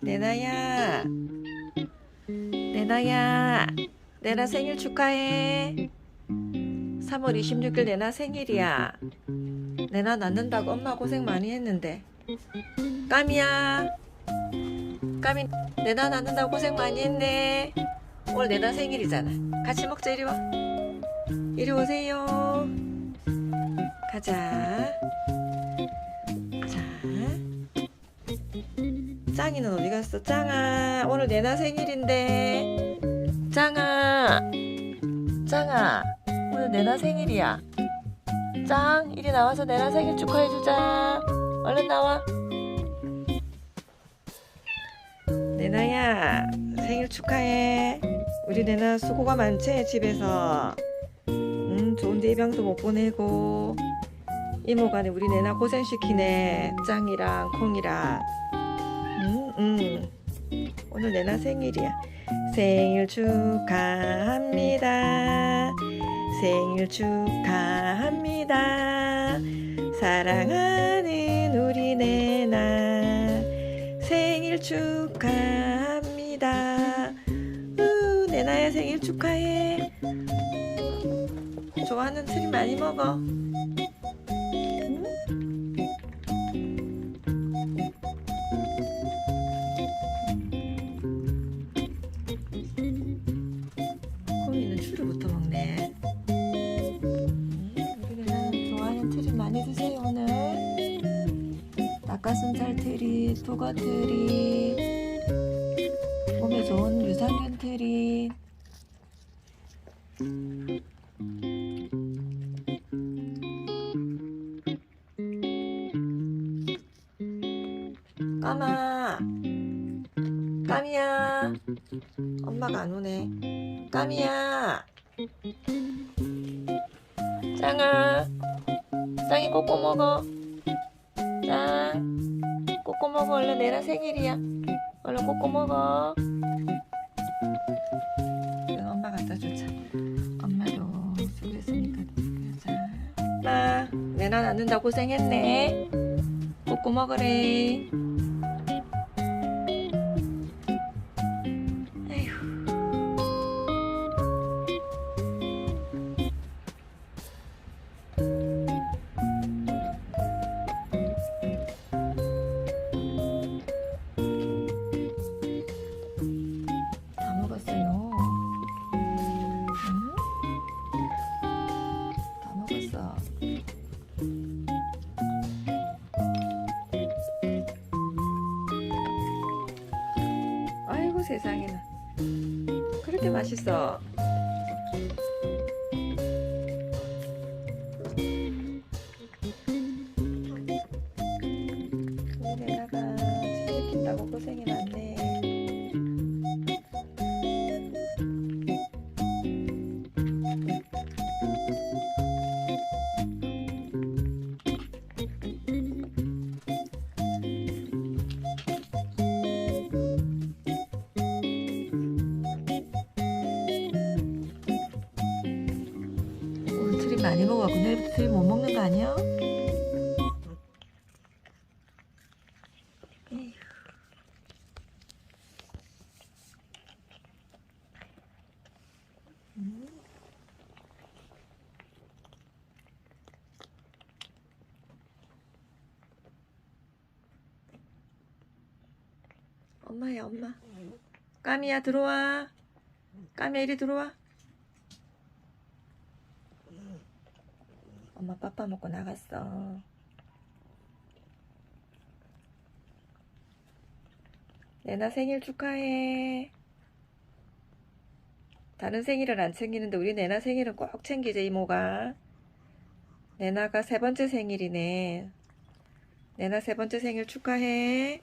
내나야. 내나야. 내나 생일 축하해. 3월 26일 내나 생일이야. 내나 낳는다고 엄마 고생 많이 했는데. 까미야. 까미 내나 낳는다고 고생 많이 했네. 오늘 내나 생일이잖아. 같이 먹자 이리 와. 이리 오세요. 가자 짱이는 어디 갔어? 짱아, 오늘 내나 생일인데. 짱아, 짱아, 오늘 내나 생일이야. 짱, 이리 나와서 내나 생일 축하해주자. 얼른 나와. 내나야, 생일 축하해. 우리 내나 수고가 많지, 집에서. 음, 좋은데 입양도 못 보내고. 이모가네 우리 내나 고생시키네. 짱이랑 콩이랑. 음, 음. 오늘 내나 생일이야. 생일 축하합니다. 생일 축하합니다. 사랑하는 우리 내나 생일 축하합니다. 우, 내나야 생일 축하해. 좋아하는 트리 많이 먹어. 토거 트리, 몸에 좋은 유산균 트리. 까마, 까미야. 엄마가 안 오네. 까미야. 짱아. 짱이 꼬꼬 먹어. 짱. 먹어. 얼른 내나 생일이야. 얼른 꼬꼬 먹어. 이거 엄마 갖다 주자. 엄마도 수고했으니까. 자. 엄마. 내나 낳는다 고생했네. 꼬꼬 먹으래. 세상에나. 그렇게 맛있어. 우리 내나가 치즈킨다고 고생이 많네. 많이 먹어갖고 내일부터 트림 못 먹는 거 아니야? 엄마야 엄마. 까미야 들어와. 까미야 이리 들어와 엄마 빠빠 먹고 나갔어. 내나 생일 축하해. 다른 생일은 안 챙기는데 우리 내나 생일은 꼭 챙기자 이모가. 내나가 세 번째 생일이네. 내나 세 번째 생일 축하해.